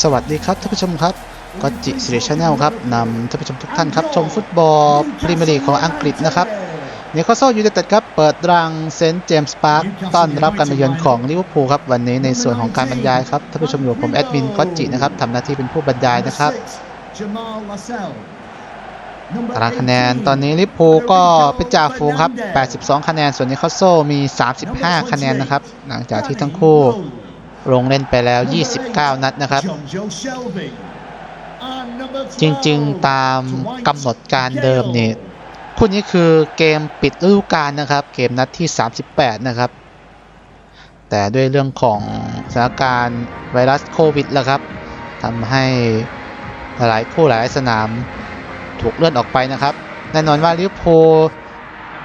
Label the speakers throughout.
Speaker 1: สวัสดีครับท่านผู้ชมครับก็จิสิริชาแนลครับนำท่านผู้ชมทุกท่านครับ ชมฟุตบอลพรีเมียร์ลีกของอังกฤษนะครับเนคาโซยูไนเต็ดครับเปิดรังเซนต์เจมส์พาร์คต้อนรับการมาเยือนของลิเวอร์พูลครับวันนี้ในส่วนของการบรรยายครับท่านผู้ชมอยู่ผมแอดมินก็จินะครับทำหน้าที่เป็นผู้บรรยายนะครับตารางคะแนนตอนนี้ลิเวอร์พูลก็เป็นจ่าฝูงครับ 82 คะแนนส่วนนิโคโซมี 35 คะแนนนะครับหลังจากที่ทั้งคู่ ลงเล่นไปแล้ว 29 นัดนะครับ จริงๆตามกำหนดการเดิมนี่คู่นี้คือเกมปิดฤดูกาลนะครับ เกมนัดที่ 38 นะครับ แต่ด้วยเรื่องของสถานการณ์ไวรัสโควิดแล้วครับทำให้หลายคู่หลายสนามถูกเลื่อนออกไปนะครับ แน่นอนว่าลิเวอร์พูล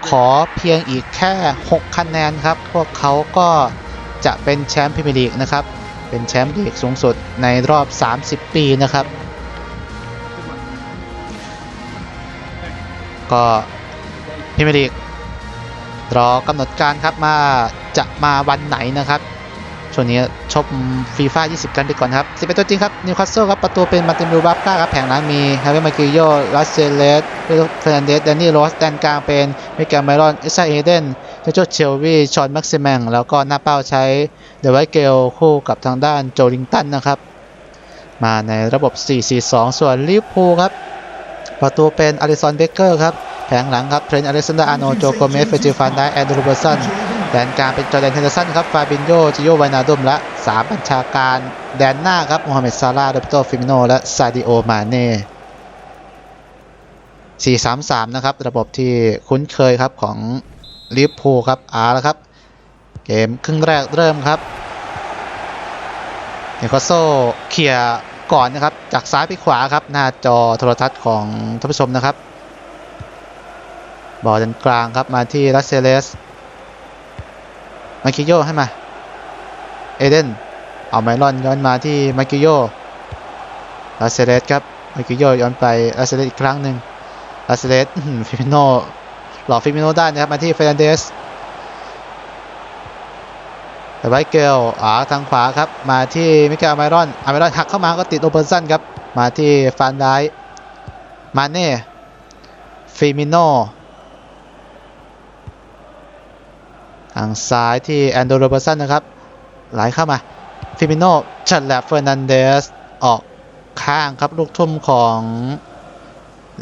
Speaker 1: ขอเพียงอีกแค่ 6 คะแนนครับ พวกเขาก็ จะเป็นแชมป์พรีเมียร์ลีกนะครับ เป็นแชมป์ลีกสูงสุดในรอบ 30 ปีนะครับ ก็พรีเมียร์ลีกรอกำหนดการครับมาจะมาวันไหนนะครับช่วงนี้ชมฟีฟ่า20 กันไปก่อนครับสิบเป็นตัวจริงครับนิวคาสเซิลครับประตูเป็นมาตินรูบับก้าครับแผงหลังมีฮาร์เวย์มากิโยลัสเซเลสเฟรนเดสแดนนี่โรสแดนกลางเป็นมิเกลไมรอนอิซาเอเดน เจโจเชลวีชอนแม็กซิแมงแล้วก็หน้าเป้าใช้เดวิดเกลคู่กับทางด้านโจลิงตันนะครับ มาในระบบ 4-4-2 ส่วนลิเวอร์พูลครับ ประตูเป็นอลิสันเบเกอร์ครับ แผงหลังครับเทรนต์อเล็กซานดอร์อาโนโจโกเมสเฟจิฟานไดแอนดรูเบอร์สันแดนกลางเป็นจอร์แดนเฮนเดอร์สันครับฟาบินโยจิโยไวนาดุมและ3บัญชาการแดนหน้าครับโมฮัมเหม็ดซาร่าโรเบโตฟิมิโนและซาดิโอมาเน่4-3-3 นะครับ ระบบที่คุ้นเคยครับของ ลิเวอร์พูครับอาแล้วครับ เกมครึ่งแรกเริ่มครับเนโคโซเคลียร์ก่อนนะครับ จากซ้ายไปขวาครับ หน้าจอโทรทัศน์ของท่านผู้ชมนะครับ บอลด้านกลางครับมาที่รัสเซเลส มาคิโยให้มา เอเดน เอาไมลอนย้อนมาที่มาคิโยรัสเซเลสครับมาคิโยย้อนไปรัสเซเลสอีกครั้งหนึ่งรัสเซเลสฟิโน หลอกฟิมิโนได้นะครับมาที่เฟรนเดสไวเกลอ่าทางขวาครับ มาที่มิเกลอไมรอนอไมรอนหักเข้ามาก็ติดโอเปอร์สันครับ มาที่ฟานไดมาเน่ฟิมิโนทางซ้ายที่แอนโดรโรเบอร์สันนะครับ ไหลเข้ามา ฟิมิโนชัดแลบเฟอร์นันเดส ออกข้างครับ ลูกทุ่มของ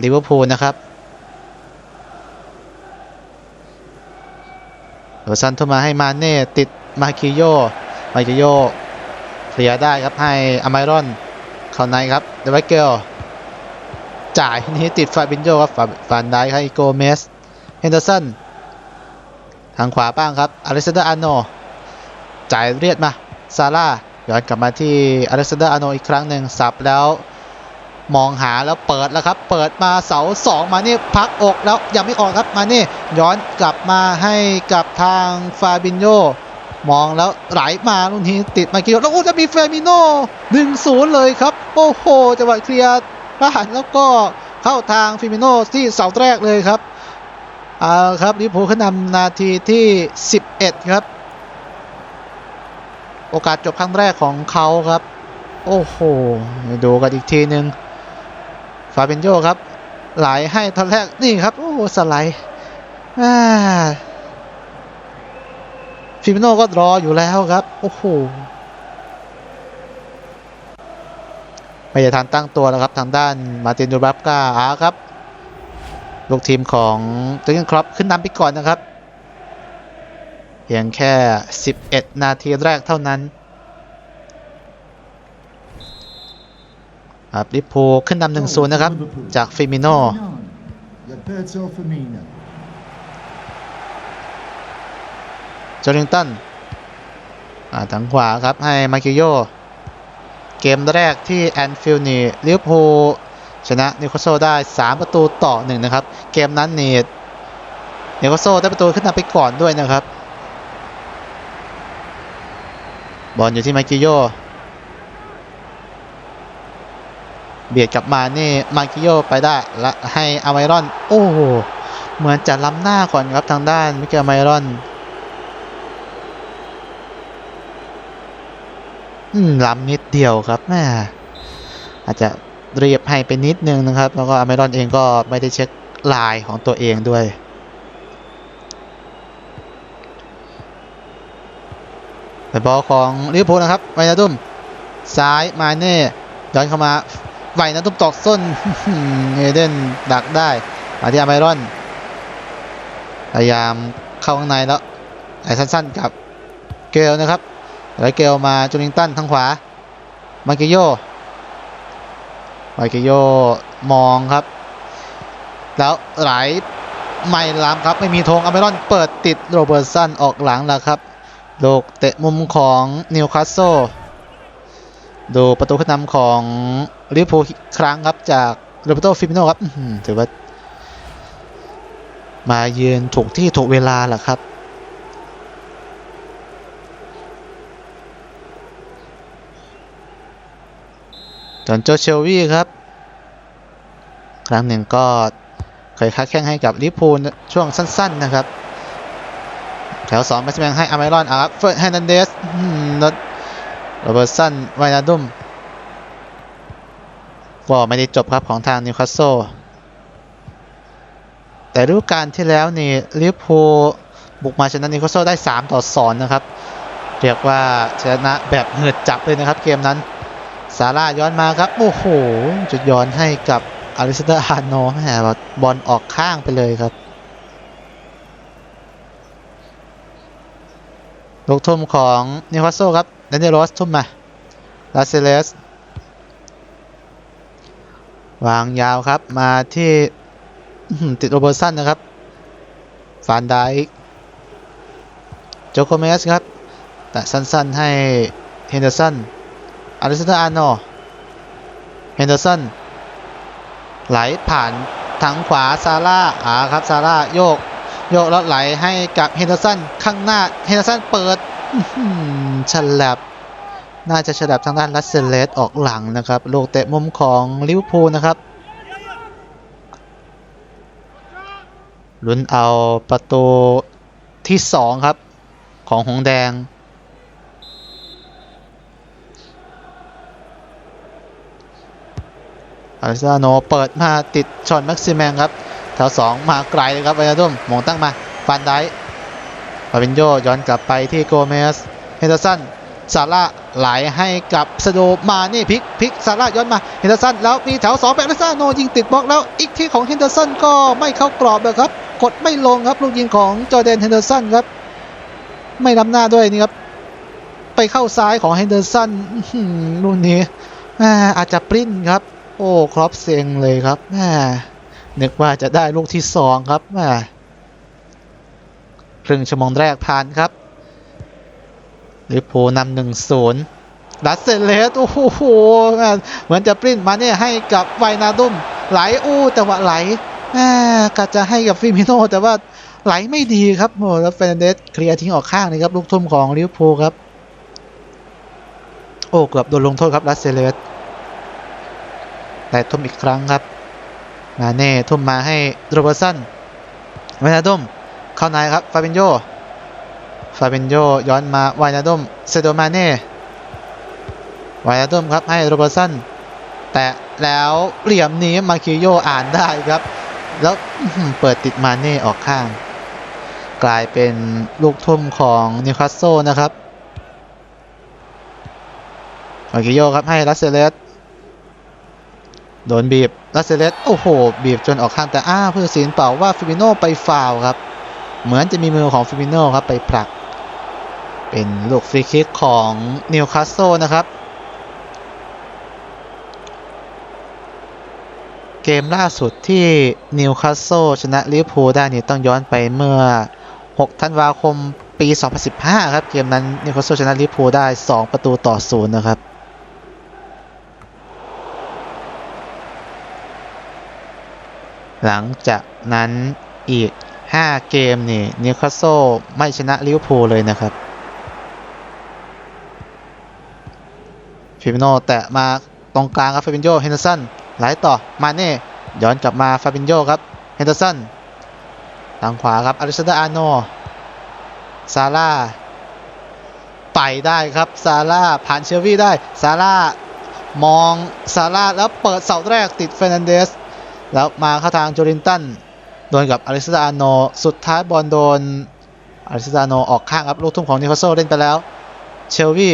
Speaker 1: ลิเวอร์พูลนะครับ สันทุ่มมาให้มาเน่ติดมาคิโยมาคิโยเคลียร์ได้ครับให้อไมรอนเข้าในครับเดวิดเกลจ่ายนี้ติดฟาบินโยครับฟานได้ให้โกเมสเฮนเดอร์สันทางขวาบ้างครับอเล็กซานเดอร์อาร์โนจ่ายเรียดมาซาร่าย้อนกลับมาที่อเล็กซานเดอร์อาร์โนอีกครั้งหนึ่งสับแล้ว มองหาแล้วเปิดแล้วครับ เปิดมาเสาสองมานี่พักอกแล้วยังไม่ออกครับมานี่ย้อนกลับมาให้กับทางฟาบินโยมองแล้วไหลมาลูกนี้ติดมากิโยแล้วโอ้จะมีเฟมิโน่หนึ่งศูนย์เลยครับ โอ้โหจังหวะเคลียร์บ้านแล้วก็เข้าทางฟิมิโน่ที่เสาแรกเลยครับเอาครับลิเวอร์พูขึ้นนำนาทีที่ 11 ครับ โอกาสจบครั้งแรกของเขาครับ โอ้โห ดูกันอีกทีหนึ่ง ฟาเบนโยครับ ไหลให้ตอนแรกนี่ครับ โอ้สไลด์ฟิมิโน่ก็รออยู่แล้วครับ โอ้โหไม่ได้ทันตั้งตัวแล้วครับ ทางด้านมาตินดูบับกาอาครับ ลูกทีมของตัวยิงครอปขึ้นนำไปก่อนนะครับเพียงแค่ 11 นาทีแรกเท่านั้น ครับลิปูขึ้นนำหนึ่งศูนย์นะครับ จากฟิมิโนจอริงตันทางขวาครับ ให้มาคิโย เกมแรกที่แอนฟิลนี่ลิเวอร์พูลชนะนิวคาสเซิลได้ 3 ประตูต่อ 1 นะครับ เกมนั้นนี่นิวคาสเซิลได้ประตูขึ้นนำไปก่อนด้วยนะครับ บอลอยู่ที่มาคิโย เบียดกลับมานี่มาคิโยไปได้และให้อไมรอน โอ้เหมือนจะล้ำหน้าก่อนครับทางด้านมิเกลไมรอน อืมล้ำนิดเดียวครับแม่อาจจะเรียบให้ไปนิดนึงนะครับ แล้วก็อเมรอนเองก็ไม่ได้เช็คลายของตัวเองด้วยเป็นบอลของลิเวอร์พูลนะครับไวนาดุมซ้ายมาเน่ย้อนเข้ามา ไวนาดุมตอกส้นเอเดนดักได้มาที่อเมรอนพยายามเข้าข้างในแล้วไอ้สั้นๆกับเกลนะครับแล้วเกลมาจูนิงตันทางขวามาเกโยมาเกโยมองครับ แล้วไหลไม่ล้ำครับไม่มีธงอเมรอนเปิดติดโรเบิร์ตสันออกหลังแล้วครับลูกเตะมุมของนิวคาสโซดูประตูขึ้นนำของ ลิเวอร์พูลครั้งครับจากโรเบโตฟิมิโนครับถือว่า มายืนถูกที่ถูกเวลาแหละครับจอนโจเชลวี่ครับ ครั้งหนึ่งก็เคยค้าแข่งให้กับลิพูลช่วงสั้น ๆ นะครับ แถวสองแมสแมงให้อเมรอนอาร์เฟิร์ดแฮนเดสรถโรเบิร์ตสันไวนาดุม ก็ไม่ได้จบครับของทางนิวคาสโซแต่ฤดูกาลที่แล้วนี่ลิเวอร์พูลบุกมาชนะนิวคาสเซิลได้ 3 ต่อ 2 นะครับ เรียกว่าชนะแบบเหือดจับเลยนะครับ เกมนั้นซาร่าย้อนมาครับ โอ้โห จุดย้อนให้กับอาริสเตอร์อาร์โนแหมบอลออกข้างไปเลยครับลูกทุ่มของนิวคาสเซิลครับเดนเนโรสทุ่มมาลาเซเลส วางยาวครับมาที่ติดโรเบอร์สันนะครับฟานไดโจโคเมสครับแต่สั้นๆให้เฮนเดอร์สันอาริสเตอร์อาร์โนเฮนเดอร์สันไหลผ่านทางขวาซาร่าอ่าครับซาร่าโยก โยกแล้วไหลให้กับเฮนเดอร์สันข้างหน้าเฮนเดอร์สันเปิดฉลับ น่าจะฉลับทางด้านลัสเซเลสออกหลังนะครับ ลูกเตะมุมของลิเวอร์พูลนะครับลุ้นเอาประตูที่ 2 ครับ ของหงแดง อาริซาโนเปิดมาติดชอนแม็กซิแมงครับแถว2มาไกลเลยครับไวนาดุมหมงตั้งมาฟันได้ฟาบินโยย้อนกลับไปที่โกเมส เฮนเดอร์สันซาร่า ไหลให้กับสโดมานี่พลิกพลิกซาร่าย้อนมาเฮนเดอร์สันแล้วมีแถว2แบบอาริซาโนยิงติดบล็อกแล้วอีกที่ของเฮนเดอร์สันก็ไม่เข้ากรอบเลยครับ กดไม่ลงครับลูกยิงของจอแดนเฮนเดอร์สันครับ ไม่ล้ำหน้าด้วยนี่ครับ ไปเข้าซ้ายของเฮนเดอร์สันลูกนี้แม่อาจจะปริ้นครับ โอ้ครอปเซ็งเลยครับแม่นึกว่าจะได้ลูกที่สองครับแม่ครึ่งชั่วโมงแรกผ่านครับ ลิโพนำหนึ่งศูนย์ดัสเซเลสโอ้โหเหมือนจะปริ้นมาเนี่ยให้กับไวนาดุมไหลอู้แต่ว่าไหลแม่กะจะให้กับฟิมิโนแต่ว่าไหลไม่ดีครับโอ้แล้วเฟรนเดสเคลียร์ทิ้งออกข้างเลยครับลูกทุ่มของลิเวอร์พูลครับ โอ้เกือบโดนลงโทษครับดัสเซเลสแต่ทุ่มอีกครั้งครับมาเน่ทุ่มมาให้โรเบอร์สันวนาดุมเข้าในครับฟาบินโย ฟาเบนโยย้อนมาวานาดมเซโดมาเน่วานาดมครับให้โรเบอร์สันแต่แล้วเหลี่ยมนี้มาคิโยอ่านได้ครับ แล้วเปิดติดมาเน่ออกข้าง กลายเป็นลูกทุ่มของนิวคาสโซนะครับมาคิโยครับให้ลัสเซเลสโดนบีบลัสเซเลสโอ้โห บีบจนออกข้างแต่อ้าผู้ตัดสินเป่าว่าฟิมิโนไปฟาวครับ เหมือนจะมีมือของฟิมิโนครับไปผลัก เป็นลูกฟรีคิกของนิวคาสโซนะครับ เกมล่าสุดที่นิวคาสโซชนะลิเวอร์พูลได้นี่ต้องย้อนไปเมื่อ 6 ธันวาคมปี 2015 ครับ เกมนั้นนิวคาสโซชนะลิเวอร์พูลได้ 2 ประตูต่อศูนย์นะครับหลังจากนั้นอีก 5 เกมนี่นิวคาสเซิลไม่ชนะลิเวอร์พูลเลยนะครับ ฟิมิโนแตะมาตรงกลางครับฟาบินโยเฮนเดอร์สันไหลต่อมาเน่ย้อนกลับมาฟาบินโยครับเฮนเดอร์สันทางขวาครับอลิซาเดอร์อาโนซาร่าไปได้ครับซาร่าผ่านเชลวี่ได้ซาร่ามองซาร่าแล้วเปิดเสาแรกติดเฟรนันเดสแล้วมาเข้าทางโจลินตันโดนกับอลิสตาโนสุดท้ายบอลโดนอลิสตาโนออกข้างครับลูกทุ่มของนิโคโซเล่นไปแล้วเชลวี่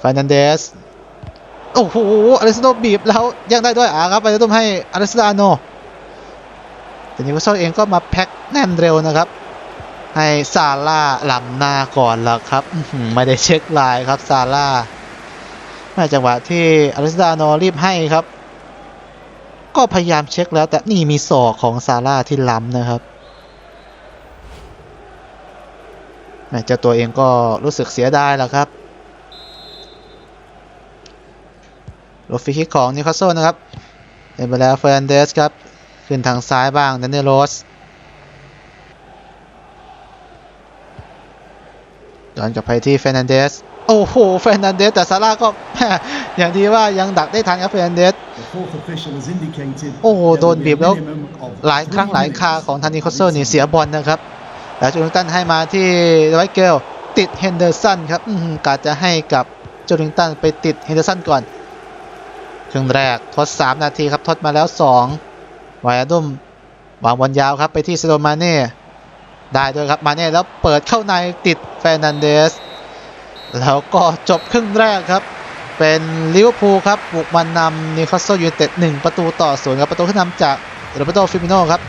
Speaker 1: ฟรนันเดส โอ้โหอลิสโนบีบแล้วยังได้ด้วยอะครับไปตุ้มให้อลิสตาโนแต่นิโคลโซเองก็มาแพ็คแน่นเร็วนะครับ ให้ซาร่าลำหน้าก่อนแล้วครับไม่ได้เช็คลน์ครับซาร่าแม่จังหวะที่อลิสตาโนรีบให้ครับ ก็พยายามเช็คแล้ว แต่นี่มีศอกของซาร่าที่ล้ำนะครับแม่เจ้าตัวเองก็รู้สึกเสียดายแล้วครับ โรฟรีคิกของนิวคาสเซิลนะครับเล่นไปแล้วเฟรนเดสครับ ขึ้นทางซ้ายบ้างดันเนลโรสย้อนกลับไปที่เฟรนันเดสโอ้โหเฟรนันเดสแต่ซาร่าก็อย่างที่ว่ายังดักได้ทันครับเฟรนันเดสโอ้โหโดนบีบแล้วหลายครั้งหลายคาของทานิโคลเซอร์นี่เสียบอลนะครับแล้วจูริงตันให้มาที่ไวเกลติดเฮนเดอร์สันครับกาจะให้กับจูริงตันไปติดเฮนเดอร์สันก่อน ครึ่งแรกทด 3 นาทีครับทดมาแล้ว2ไวอาดุมวางบอลยาวครับไปที่เซโดมาเน่ได้ด้วยครับมาเน่แล้วเปิดเข้าในติดเฟรนันเดส แล้วก็จบครึ่งแรกครับ เป็นลิเวอร์พูลครับบุกมานำนิวคาสเซิลยูไนเต็ด1ประตูต่อศูนย์ครับประตูขึ้นนำจากโรเบโตฟิมิโนครับ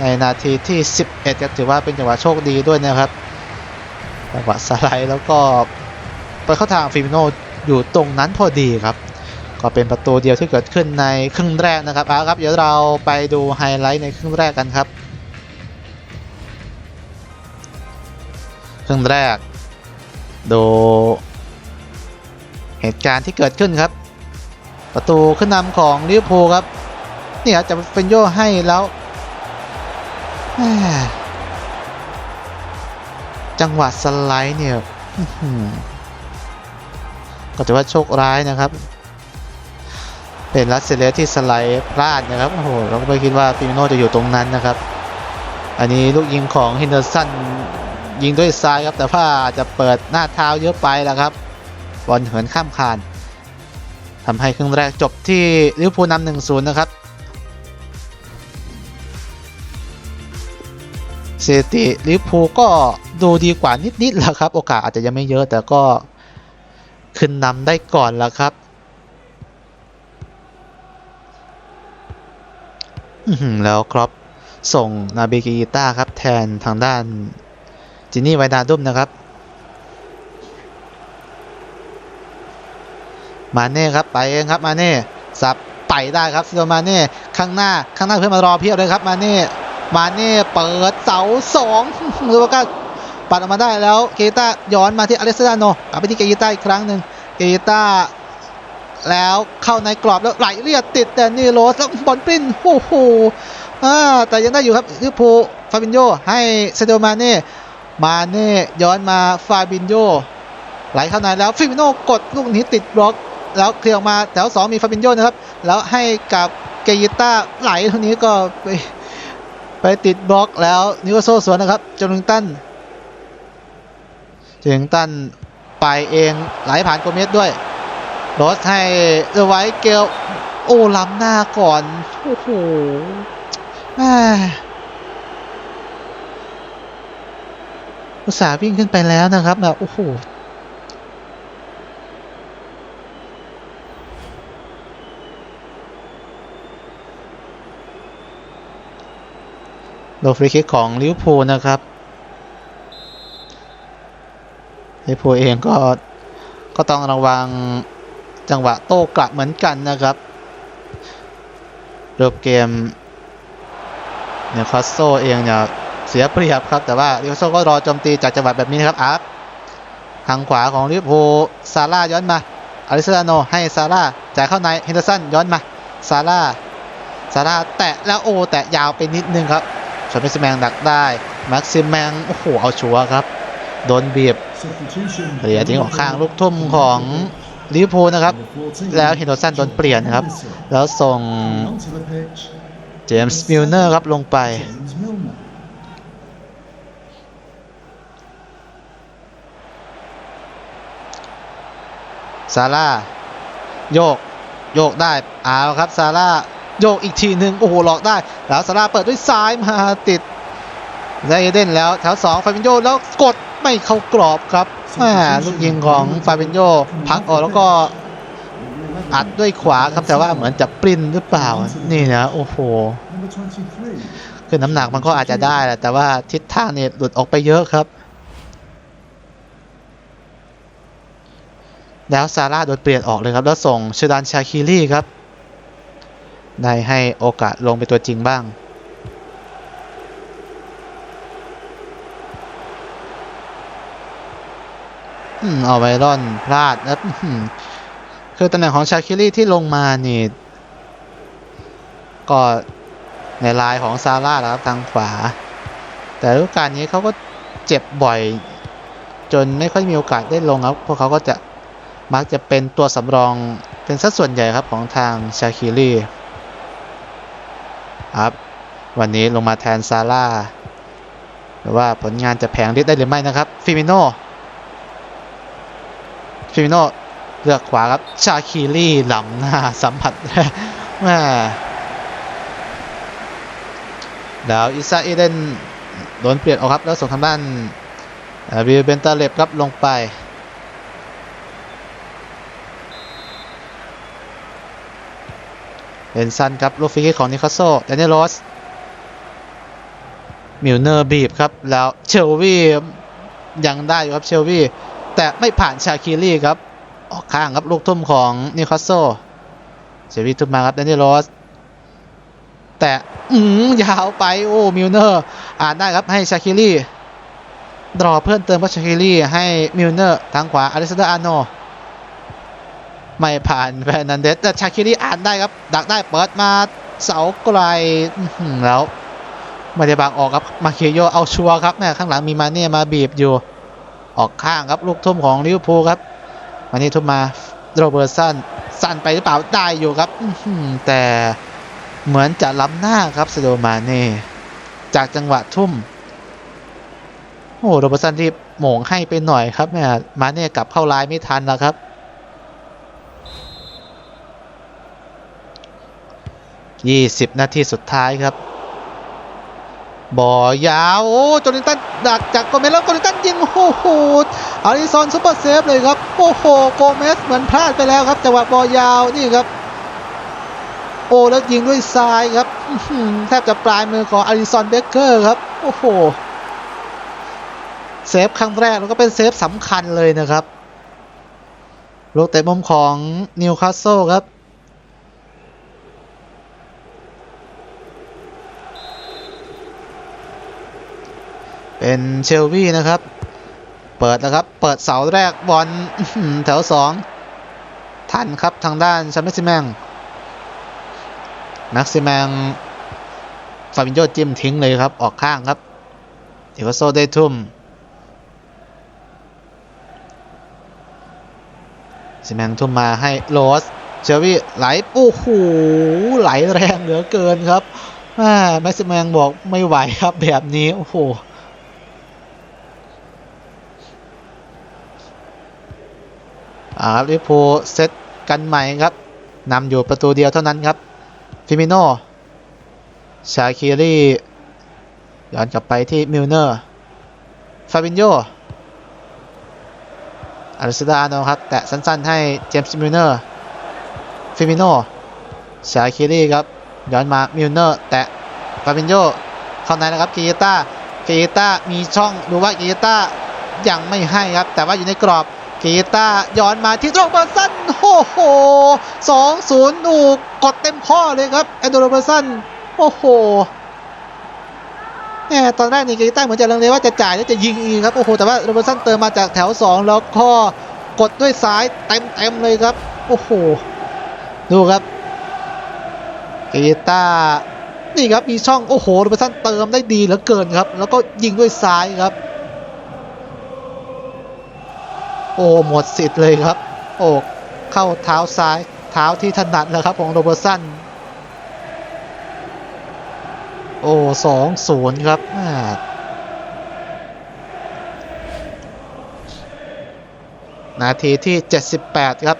Speaker 1: ในนาทีที่ 11ครับถือว่าเป็นจังหวะโชคดีด้วยนะครับจังหวะสไลด์แล้วก็ไปเข้าทางฟิมิโนอยู่ตรงนั้นพอดีครับ ก็เป็นประตูเดียวที่เกิดขึ้นในครึ่งแรกนะครับเอาครับเดี๋ยวเราไปดูไฮไลท์ในครึ่งแรกกันครับ ครึ่งแรก ดูเหตุการณ์ที่เกิดขึ้นครับ ประตูขึ้นนำของลิเวอร์พูลครับเนี่ยจะเป็นโยให้แล้วจังหวะสไลด์เนี่ยก็ถือว่าโชคร้ายนะครับ เป็นรัสเซเลสที่สไลด์พลาดนะครับโอ้โหเราก็ไม่คิดว่าฟิมิโนจะอยู่ตรงนั้นนะครับ อันนี้ลูกยิงของฮินเดอร์สันยิงด้วยซ้ายครับแต่ว่าอาจจะเปิดหน้าเท้าเยอะไปแล้วครับบอลเหินข้ามคานทำให้ครึ่งแรกจบที่ลิเวอร์พูลนำหนึ่งศูนย์นะครับสถิติลิเวอร์พูลก็ดูดีกว่านิดๆแล้วครับ โอกาสอาจจะยังไม่เยอะแต่ก็ขึ้นนำได้ก่อนแล้วครับ แล้วครับส่งนาบิกิต้าครับ แทนทางด้าน จินนี่ไวนาดุมนะครับ มาเน่ครับไปเองครับมาเน่สับไปได้ครับซิโดมาเน่ข้างหน้าข้างหน้าเพื่อนมารอเพียบเลยครับมาเน่มาเน่เปิดเสาสองลูกาปัดออกมาได้แล้วเกต้าย้อนมาที่อเลสซาโนกลับไปที่เกต้าอีกครั้งหนึ่งเกต้า แล้วเข้าในกรอบแล้วไหลเลียดติดแต่นี่โรสแล้วบอลปริ้นโอ้โหแต่ยังได้อยู่ครับลิเวอร์พูลฟาบินโยให้เซโดมาเน่มาเน่ย้อนมาฟาบินโยไหลเข้าในแล้วฟิมิโนกดลูกนี้ติดบล็อก แล้วเคลียร์ออกมาแถวสองมีฟาบินโยนะครับ แล้วให้กับเกยิต้าไหลเท่านี้ก็ไปไปติดบล็อกแล้วนิวโซสวนนะครับจลิงตันจลิงตันไปเองไหลผ่านโกเมสด้วย รสให้เอไว้เกลโอ้ล้ำหน้าก่อน โอ้โหแม่อุตส่าห์วิ่งขึ้นไปแล้วนะครับนะโอ้โหโดฟรีคิกของลิเวอร์พูลนะครับลิเวอร์พูลเองก็ก็ต้องระวัง จังหวะโต้กลับเหมือนกันนะครับรูปเกมเนี่ยคอสโซเองเนี่ยเสียเปรียบครับ แต่ว่าลิเวอร์พูลก็รอโจมตีจากจังหวะแบบนี้นะครับอาร์ตทางขวาของลิเวอร์พูลซาร่าย้อนมาอาริสตาโนให้ซาร่าจ่ายเข้าในเฮนเดอร์สันย้อนมาซาร่าซาร่าแตะแล้วโอ้แตะยาวไปนิดนึงครับส่วนเมสซิแมงดักได้แม็กซิมแมงโอ้โหเอาชัวร์ครับ โดนบีบ
Speaker 2: Substitution
Speaker 1: เหลียทิ้งออกข้างลูกทุ่มของ ลิเวอร์พูลนะครับ แล้วเฮนโดสันโดนเปลี่ยนครับ แล้วส่งเจมส์มิลเนอร์ครับลงไป ซาร่าโยก โยกได้เอาครับซาร่าโยกอีกทีหนึ่งโอ้โหหลอกได้ แล้วซาร่าเปิดด้วยซ้ายมาติดไดเดนแล้วแถวสองฟาบินโยแล้วกด ไม่เข้ากรอบครับลูกยิงของฟาบินโยพักออกแล้วก็อัดด้วยขวาครับแต่ว่าเหมือนจะปริ้นหรือเปล่า นี่นะโอ้โหคือน้ำหนักมันก็อาจจะได้แหละแต่ว่าทิศทางเนี่ยหลุดออกไปเยอะครับ แล้วซาร่าโดนเปลี่ยนออกเลยครับ แล้วส่งชดานชาคิรีครับ ได้ให้โอกาสลงไปนตัวจริงบ้าง เอาไวรอนพลาดนะคือหือคือตำแหน่งของชาคิรีที่ลงมานี่ ก็ในลายของซาร่าแหละครับทางขวา แต่ฤดูกาลนี้เขาก็เจ็บบ่อย จนไม่ค่อยมีโอกาสได้ลงครับเพราะเขาก็จะมักจะเป็นตัวสำรองเป็นสัดส่วนใหญ่ครับของทางชาคิรีครับ วันนี้ลงมาแทนซาร่าหรือว่าผลงานจะแผงฤทธิ์ได้หรือไม่นะครับ ฟิมิโน ฟิมิโนเลือกขวาครับ ชาคิรีหลำหน้าสัมผัสแม่แล้วอิซาเอเดนโดนเปลี่ยนออกครับ แล้วส่งทางด้านวิลเบนตาเล็บครับลงไปเป็นซันครับลูกฟรีคิกของนิคาโซแดนเนลโรสมิลเนอร์บีบครับ แล้วเชลวียังได้อยู่ครับเชลวี แต่ไม่ผ่านชาคิรีครับ ออกข้างครับลูกทุ่มของนิคาโซเชลวีทุ่มมาครับแดนเนลโรสแต่อืมยาวไปโอ้มิลเนอร์อ่านได้ครับให้ชาคิรีดรอเพิ่มเติมก็ชาคิรีให้มิลเนอร์ทางขวาอเลสซานเดอร์อาโนไม่ผ่านแฟนันเดสแต่ชาคิรีอ่านได้ครับ ดักได้เปิดมาเสาไกลแล้วไม่ได้บางออกครับมาเคียโยเอาชัวร์ครับแม่ข้างหลังมีมาเน่มาบีบอยู่ ออกข้างครับลูกทุ่มของลิเวอร์พูลครับมานี่ทุ่มมาโรเบอร์ตสันสั้นไปหรือเปล่าได้อยู่ครับแต่เหมือนจะล้ำหน้าครับซโดมาเน่จากจังหวะทุ่ม โอ้โรเบอร์ตสันที่โหม่งให้ไปหน่อยครับแม่มาเน่กลับเข้าลายไม่ทันแล้วครับ20นาทีสุดท้ายครับ บอยาวโอ้โจลินตันดักจากโกเมสแล้วโกลินตันยิงโอ้โหอาริซอนซุปเปอร์เซฟเลยครับโอ้โหโกเมสเหมือนพลาดไปแล้วครับจังหวะบอยาวนี่ครับ โอ้แล้วยิงด้วยซ้ายครับแทบจะปลายมือของอาริซอนเบเกอร์ครับโอ้โหเซฟครั้งแรกแล้วก็เป็นเซฟสำคัญเลยนะครับลูกเตะมุมของนิวคาสเซิลครับ เป็นเชลวีนะครับ เปิดแล้วครับ เปิดเสาแรกบอลแถวสองทันครับทางด้านชัมเปซิแมงแม็กซิแมงฟาบินโยจิ้มทิ้งเลยครับ ออกข้างครับเอวาโซได้ทุ่มซิแมงทุ่มมาให้โรสเชอวี่ไหลโอ้โหไหลแรงเหลือเกินครับแม่แม็กซิแมงบอกไม่ไหวครับแบบนี้ โอ้โห อาครับลิพูเซตกันใหม่ครับนำอยู่ประตูเดียวเท่านั้นครับฟิมิโนชาคิรีย้อนกลับไปที่มิลเนอร์ฟาบินโยอาริสดาโนครับ แตะสั้นๆให้เจมส์มิลเนอร์ฟิมิโนชาคิรีครับ ย้อนมามิลเนอร์แตะฟาบินโยเข้าในนะครับกีต้ากีต้ามีช่องดูว่ากีต้ายังไม่ให้ครับ แต่ว่าอยู่ในกรอบ กีตาย้อนมาที่โรเบอร์สันโอ้โหสองศูนย์ดูกดเต็มข้อเลยครับแอนโดโรเบอร์สันโอ้โหแหมตอนแรกนี่กีตาเหมือนจะลังเลว่าจะจ่ายแล้วจะยิงอีกครับโอ้โหแต่ว่าโรเบอร์สันเติมมาจากแถว 2 แล้วก็กดด้วยซ้ายเต็มเต็มเลยครับโอ้โหดูครับกีตานี่ครับมีช่องโอ้โหโรเบอร์สันเติมได้ดีเหลือเกินครับ แล้วก็ยิงด้วยซ้ายครับ โอ้หมดสิทธิ์เลยครับ โอ้เข้าเท้าซ้ายเท้าที่ถนัดแล้วครับของโรเบอร์สันโอ้สองศูนย์ครับแม่นาทีที่ 78 ครับ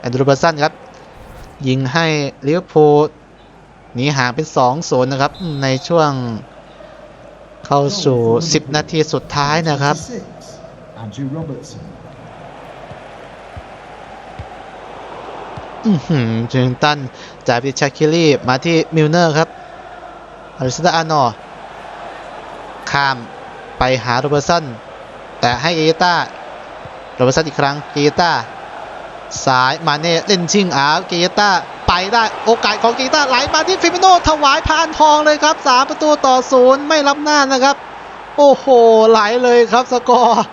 Speaker 1: แอนดรูเบอร์สันครับ ยิงให้ลิเวอร์พูลหนีห่างเป็น2-0นะครับ ในช่วงเข้าสู่ 10 นาทีสุดท้ายนะครับ อือหือจึงตันจ่ายไปชาคิลี่มาที่มิลเนอร์ครับอริสดาอานอข้ามไปหาโรเบอร์สันแต่ให้เกยต้าโรเบอร์สันอีกครั้งเกยต้าสายมาเน่เล่นชิงอาเกยต้าไปได้โอกาสของเกยต้าไหลมาที่ฟิมิโนถวายพานทองเลยครับ3ประตูต่อศูนย์ไม่ล้ำหน้านะครับ โอ้โหไหลเลยครับสกอร์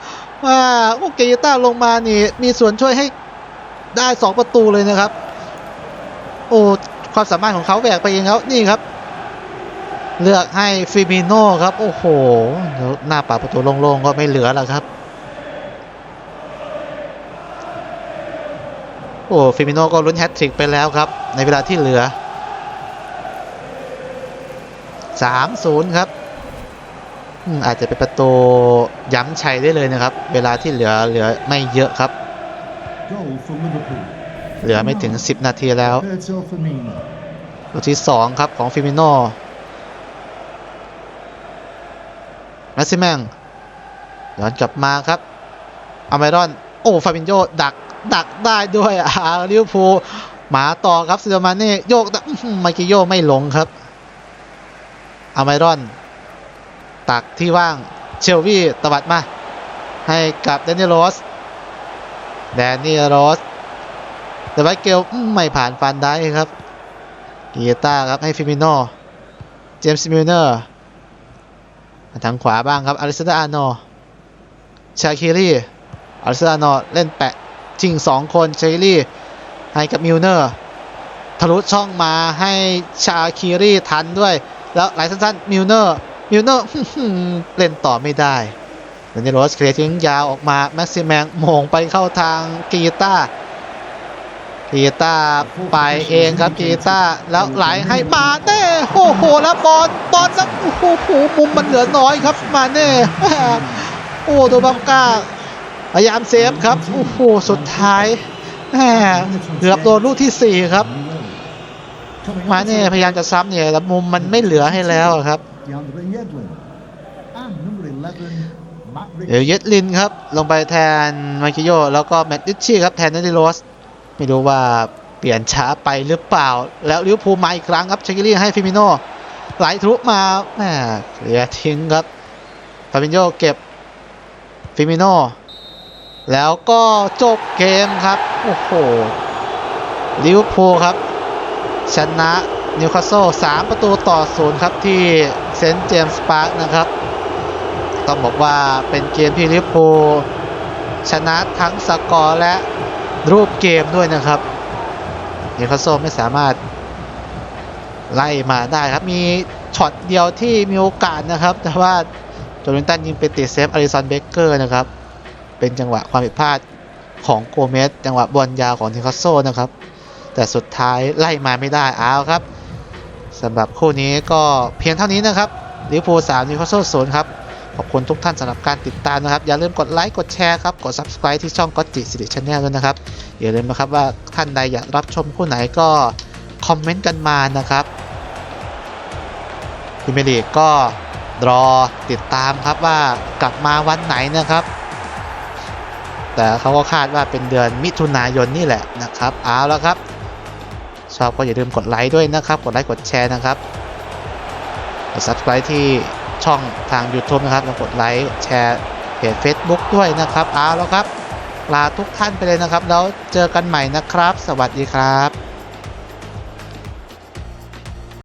Speaker 1: ว่าโอเกยต้าลงมานี่มีส่วนช่วยให้ ได้ 2 ประตูเลยนะครับ โอ้ความสามารถของเขาแหวกไปเองแล้วนี่ครับ เลือกให้ฟิมิโน่ครับ โอ้โหหน้าป่าประตูโล่งๆก็ไม่เหลือแล้วครับ โอ้ฟิมิโน่ก็ลุ้นแฮตทริกไปแล้วครับ ในเวลาที่เหลือ 3-0 ครับอาจจะเป็นประตูย้ำชัยได้เลยนะครับ เวลาที่เหลือเหลือไม่เยอะครับ เหลือไม่ถึง 10 นาทีแล้ว
Speaker 2: Roberto Firmino.
Speaker 1: ลูกที่ 2 ครับของฟิมิโนแมสซิแมงย้อนกลับมาครับอเมรอน โอ้ ฟาบินโยดัก ดักได้ด้วยอาลิเวอร์พูลหมาต่อครับซิโดมาเน่โยกดักอื้อหือมากิโยไม่ลงครับอเมรอน ตักที่ว่างเชลวี่ตวัดมา ให้กับแดนนี่โรส แดนนี่โรสแต่ว่าเกลไม่ผ่านฟันได้ครับกีเต้าครับให้ฟิมิโนเจมส์มิลเนอร์ทางขวาบ้างครับอลิซาดาอาโนชาคิรีอลิซาดาอาโนเล่นแปะชิงสองคนชาคิรีให้กับมิลเนอร์ทะลุช่องมาให้ชาคิรีทันด้วย แล้วไหลสั้นๆมิลเนอร์มิลเนอร์เล่นต่อไม่ได้ เดนิโรสเคลียร์ทิ้งยาวออกมาแม็กซิแมงโมงไปเข้าทางกีตากีตาร์ไปเองครับกีตาร์แล้วไหลให้มาเน่โอ้โหแล้วบอลบอลแล้วโอ้โหมุมมันเหลือน้อยครับมาเน่โอ้ตัวบังกาพยายามเซฟครับโอ้โหสุดท้ายแหมเกือบโดนลูกที่ 4 ครับ มาเน่พยายามจะซ้ำเนี่ยแต่มุมมันไม่เหลือให้แล้วครับ เดี๋ยวเย็ดลินครับ ลงไปแทนมาคิโยแล้วก็แมตติชชี่ครับแทนเนติโรส ไม่รู้ว่าเปลี่ยนช้าไปหรือเปล่า แล้วลิเวอร์พูลมาอีกครั้งครับชากิลี่ให้ฟิมิโนไหลทะลุมาแหมเคลียทิ้งครับฟาบินโยเก็บฟิมิโนแล้วก็จบเกมครับ โอ้โหลิเวอร์พูลครับ ชนะนิวคาสเซิล3ประตูต่อศูนย์ครับที่เซนต์เจมส์พาร์คนะครับ ต้องบอกว่าเป็นเกมที่ลิเวอร์พูลชนะทั้งสกอร์และรูปเกมด้วยนะครับนิวคาสเซิลไม่สามารถไล่มาได้ครับ มีช็อตเดียวที่มีโอกาสนะครับ แต่ว่าโจลินตันยิงไปติดเซฟอาริสันเบเกอร์นะครับ เป็นจังหวะความผิดพลาดของโกเมสจังหวะบอลยาวของนิวคาสเซิลนะครับ แต่สุดท้ายไล่มาไม่ได้เอาวครับสำหรับคู่นี้ก็เพียงเท่านี้นะครับลิเวอร์พูล3นิวคาสเซิล0ครับ ขอบคุณทุกท่านสำหรับการติดตามนะครับ อย่าลืมกดไลค์กดแชร์ครับ กด subscribe ที่ช่องก็จิสิริชแนลด้วยนะครับ อย่าลืมนะครับว่าท่านใดอยากรับชมคู่ไหนก็คอมเมนต์กันมานะครับพิมร์ลีกก็รอติดตามครับว่ากลับมาวันไหนนะครับ แต่เขาก็คาดว่าเป็นเดือนมิถุนายนนี่แหละนะครับเอาแล้วครับ ชอบก็อย่าลืมกดไลค์ด้วยนะครับ กดไลค์กดแชร์นะครับกด subscribe ที่ ช่องทาง YouTube นะครับแล้วกดไลค์แชร์เพจ Facebook ด้วยนะครับเอาแล้วครับ ลาทุกท่านไปเลยนะครับ แล้วเจอกันใหม่นะครับ สวัสดีครับ